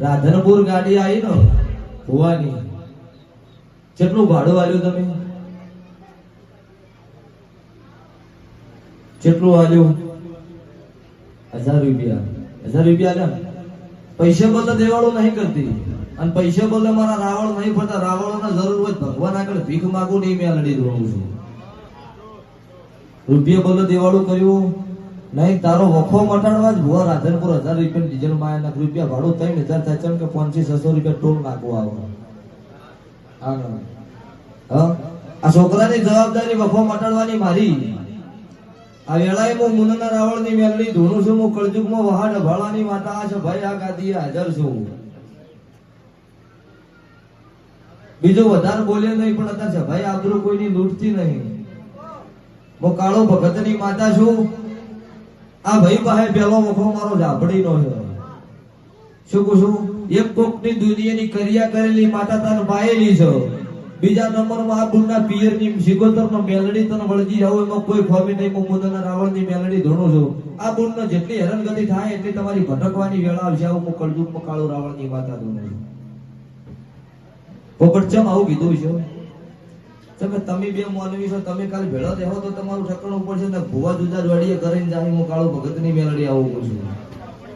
રાધનપુર ગાડી આવી ને હોવાની કેટલું ભાડું આવ્યું તમે? કેટલું આવ્યું હજાર રૂપિયા. હજાર રૂપિયા ને? પૈસા બોલે દેવાળો નહીં કરતી. અને પૈસા બોલે મારા રાવણ નહીં પડતા ને જરૂર હોય ભગવાન આગળ ભીખ માગું નહીં, મેં લડી દઉં છું. રૂપિયા બોલે દેવાળું કર્યું. નહીં, તારો વખો મટાડવા જ ભુવા રાધનપુર હજાર રૂપિયા ડીઝલમાં નાખ રૂપિયા, ભાડું ત્રણ હજાર થાય કે પાંચસો છસો રૂપિયા ટોલ નાખવો આવો. આ છોકરાની જવાબદારી વખો મટાડવાની મારી. આ વેળાએ હું મુનના રાવણની મેલડી ધૂણું છું, હું કળજુગમાં વહાડ ભાળાની માતા છે, ભાઈ આ ગાદી હાજર છું. બીજું વધારે બોલે નહીં, પણ અત્યારે ભાઈ આબરૂ કોઈની લૂંટતી નહીં. હું કાળો ભગતની માતા છું. આ ભાઈ પાસે પેલો વખો મારો ઝાપડીનો છે. શું કહું છું? એક કોકની દુનિયાની કર્યા કરેલી માતા તને પાયેલી છે. બીજા નંબરમાં આ બુનના પિયરની સિકોતરનો મેલડી તને વળગી જાવ એમાં કોઈ ફોર્મી નહીં, હું મુંદરના રાવણની મેલડી ધોણું છું. આ બુનને જેટલી હેરાનગતિ થાય, એટલી તમારી ભટકવાની વેળા આવશે. આવું હું કળજુગમાં કાળું રાવણની માતા ધોણું છું. પોપટ આવું કીધું છે. તમે તમે બે માનવી છો, તમે કાલે ભેળા દેહો તો તમારું ઠકણું પડશે ને ભુવા જુદા વાડીએ કરીને જાહી હું કાળો ભગતની મેલડી આવું છું.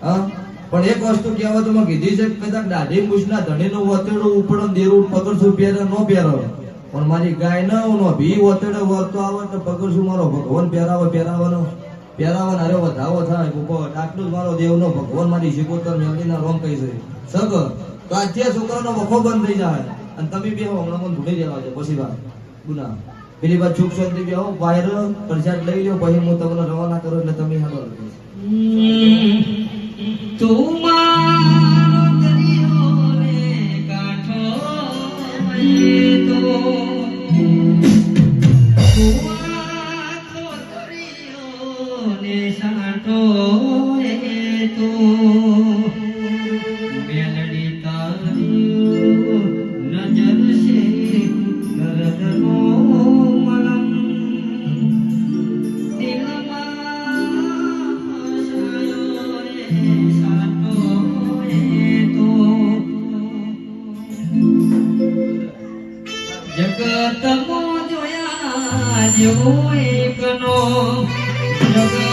હા? પણ એક વસ્તુ કહેવા તો મેં કીધી છે કદાચ દાઢી મૂછના ધણીનો વતેડો ઉપડો દેરું પગરસું પહેરે ન પહેરો. પણ મારી ગાય ન નો ભી વતેડો વરતો આવે તો પગરસું મારો ભગવાન પહેરાવો, પહેરાવાનો. પહેરાવાનો અરે વધાવો થાય. ઉપર ડાકલું મારો દેવનો ભગવાન મારી શિકોતર મેલડીના રોમ કહી છે. સગ તો આજે છોકરાનો વખો બંધ થઈ જાય. અને તમે બે હમણાં મને ભૂલી જવા છે. પછી વાત. ગુના. પેલી વાત છુપ શાંતિ બે આવો વાયર પ્રસાદ લઈ લ્યો, પછી હું તમને રવાના કરું એટલે તમે હાલો તું. કાંઠો એ તો. જેવો એકનો જગતમો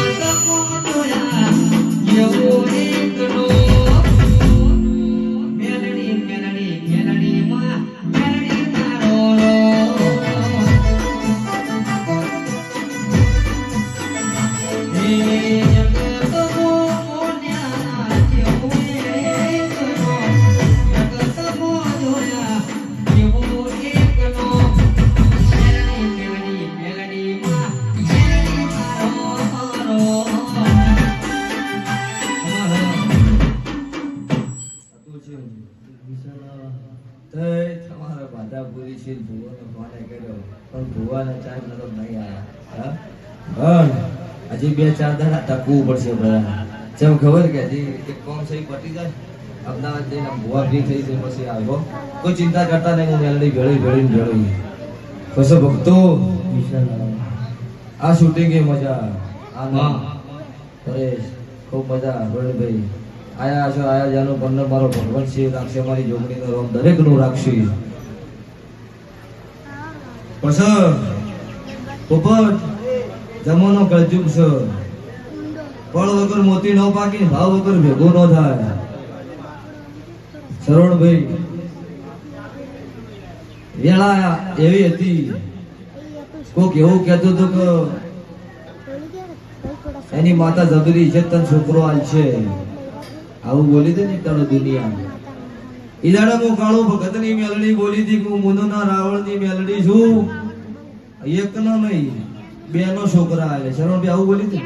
છે ભુવાનો ફોને કર્યો પણ ભુવાને ચાર નરમ નહીં હા? હજી બે ચાર દાડા ટકવું પડશે બધા જેમ ખબર કે હજી એક કોમ સહી પટી જાય. અમદાવાદ જઈને ભુવા ફ્રી થઈ જાય પછી આવ્યો કોઈ ચિંતા કરતા નહીં હું મેલડી ભેળી ભેળીને ભેળી પછી ભક્તો. આ શૂટિંગ એ મજા આનંદ. પરેશ ખૂબ મજા ભાઈ આયા છો આયા જાનો પન્નર મારો ભગવાન છે રાખશે મારી જોગણીનો રોમ દરેકનું રાખશે પછી પોપટ જમાનો કળજુગ છે પળ વગર મોતી ન પાકી ભાવ વગર ભેગો ન થાય શરણભાઈ વેળા એવી હતી કોક એવું કહેતું હતું કે એની માતા જબરી છે તન છોકરો આલ છે આવું બોલી દે ને તારો દુનિયા ઈદાડા હું કાળો ભગતની મેલડી બોલી હતી કે હું મુનોના રાવણની મેલડી છું. એકનો નહીં, બેનો છોકરા આવે. શરણ ભાઈ, આવું બોલી હતી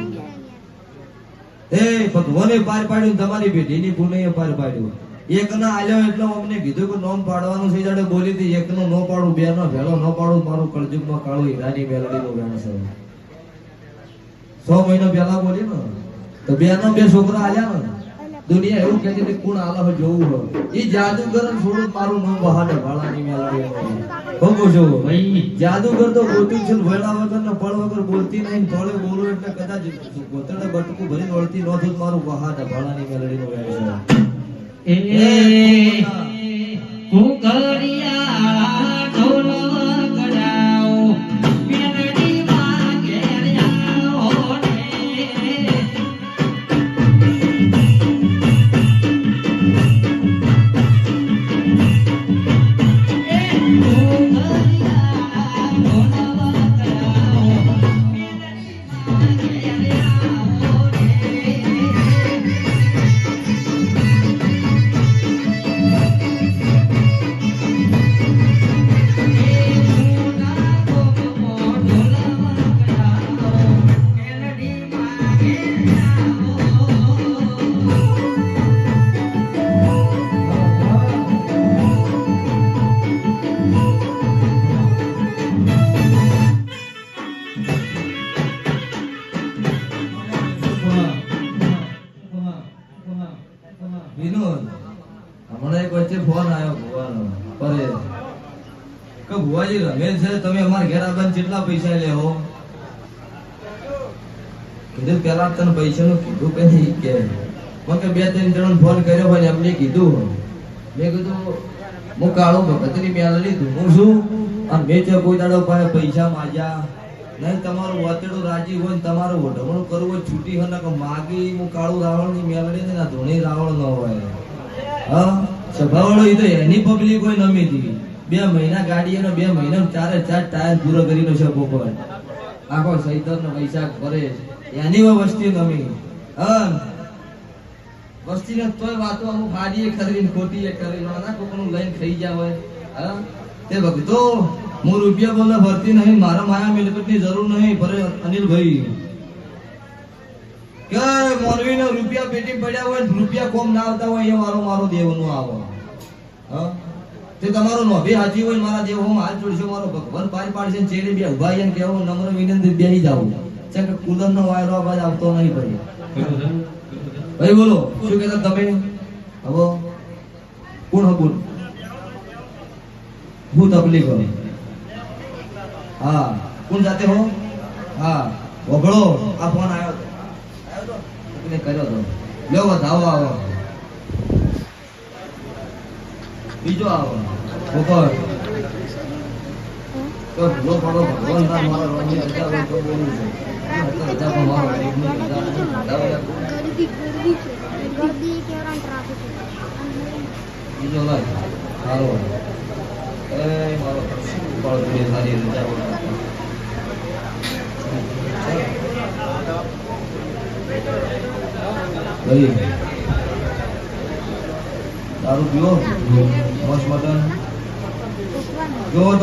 એ ભગવાને પાર પાડ્યું, તમારી બેટીની પુનઃ પાર પાડ્યું. એક ના આલ્યો એટલે અમને કીધું કે નોમ પાડવાનું છે જાડે બોલી હતી એક નો નો પાડું બે નો ભેળો નો પાડું, મારું કળજુગમાં કાળો હીરાની મેલડી નો વેણ છે. સો મહિનો પહેલા બોલી ને. તો બે નો બે છોકરા આલ્યા ને. દુનિયા એવું કહેતી હતી કોણ આલા જોવું હોય એ જાદુગર ને મારું નામ બહાડે ભાળાની મેલડી કહું છું ભાઈ જાદુગર તો બોલતી છે ને વેળા વગર ને પળ વગર બોલતી નહીં પળે બોલો એટલે કદાચ ગોતડે બટકું ભરીને વળતી નો તો મારું બહાડે ભાળાની મેલડીનો વેણ છે એ કુકરિયા વિનોદ. હમણાં એક પૈસા કીધું પેલા તને પૈસાનું કીધું કે નહીં કે. બે ત્રણ જણ ફોન કર્યો એમને કીધું. મેં કીધું, હું કાળો ભગતની મેળવી લીધું. હું શું? અને મેં કોઈ દાડો પાસે પૈસા માગ્યા નહીં, તમારું વાતેડું રાજી હોય ને તમારું વઢમણું કરવું હોય, છૂટી હોય કે માગી હું કાળું રાવણની મેળવી ને ધોણી રાવણ ન હોય. હા? સભાવાળો એ તો એની પબ્લિક હોય નમી હતી બે મહિના ગાડી એનો બે મહિના ચારે ચાર ટાયર પૂરો કરીને છે બપોર આખો સૈતર નો વૈશાખ ભરે એની વસ્તી નમી હા? વસ્તી ને તોય વાતો અમુક હાડીએ ખરીને ખોટીએ કરીને કોકનું લઈને ખાઈ જાય હોય. હા? તે ભક્તો હું રૂપિયા બોલે ભરતી નહીં, મારા માયા મિલકતની જરૂર નહીં ભરે અનિલભાઈ કે મોરવીને રૂપિયા પેટી પડ્યા હોય, રૂપિયા કોમ ના આવતા હોય એ મારો મારો દેવનો આવો. તે તમારો નોભી હાજી હોય મારા દેવ, હું હાલ જોડશો, મારો ભગવાન પાર પાડશે ચેડે બે ઊભા આવીને કહેવું, નમ્ર વિનંતી બે જાવ છે કે કુલર નો વાયરો અવાજ આવતો નહીં ભાઈ. ભાઈ બોલો, શું કહેતા તમે? હવે કોણ હકુલ હું તકલીફ હોય હા. કોણ જાતે હો? હા. ઓગળો આ ફોન આવ્યો હતો એટલે કર્યો તો. લ્યો વધાવો આવો આવો. બીજો આવો. બપોર તો ભૂલો પડો બીજો લાય. સારો એ મારો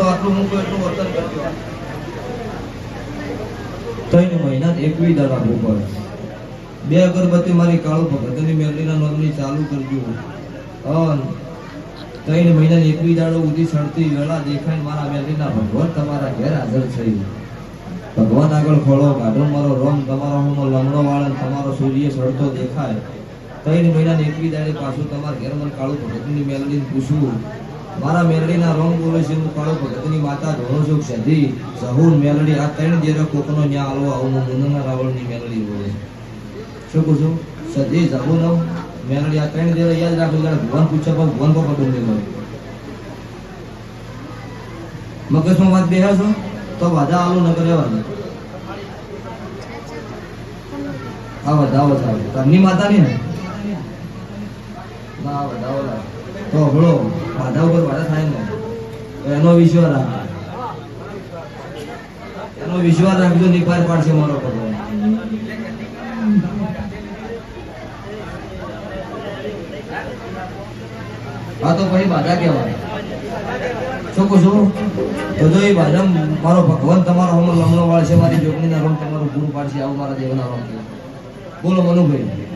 આટલું મૂકો એટલું વર્તન કરજો ત્રણ મહિના દર આપવું બે અગરબત્તી મારી કાળુ ભગતની ના નોંધણી ચાલુ કરજો ત્રણ મહિનાની એકવી દાડો ઉધી સડતી વેળા દેખાય મારા મેલડીના ભગવાન તમારા ઘેર હાજર થઈ ભગવાન આગળ ખોળો કાઢો, મારો રોમ તમારો હું લમણો વાળા તમારો સૂર્ય સડતો દેખાય. ત્રણ મહિનાની એકવી દાડે પાછું તમારા ઘેર મને કાળુ ભગતની મેલડી પૂછવું મારા મેલડીના રોમ બોલે છે, હું કાળુ ભગતની માતા ધોણો છું સધી સહુર મેલડી, આ ત્રણ જેરો કોકનો ન્યા આલો આવું હું મુનના રાવણની મેલડી બોલે શું કહું છું? સધી સહુર મેલડી આ ત્રણ દેવ યાદ રાખો જ્યારે ભગવાન પૂછો પણ ભગવાન કો પકડ મળે મગજમાં વાત બેહા છો તો વાદા આલો ન કરે વાદા. આ વાદા વાદા તમની માતા ની? ને ના વાદા વાદા તો હળો, વાદા ઉપર વાદા થાય ને. એનો વિશ્વાસ રાખ. એનો વિશ્વાસ રાખજો નહીં પાર પાડશે મારો ભગવાન આ તો પછી બાધા કહેવાય. શું કહું છું? બધો એ બાધા મારો ભગવાન તમારો અમર લમણો વાળશે, મારી જોગણીના રોમ તમારું પૂરું પાડશે, આવું મારા દેવના રોમ. બોલો મનુભાઈ.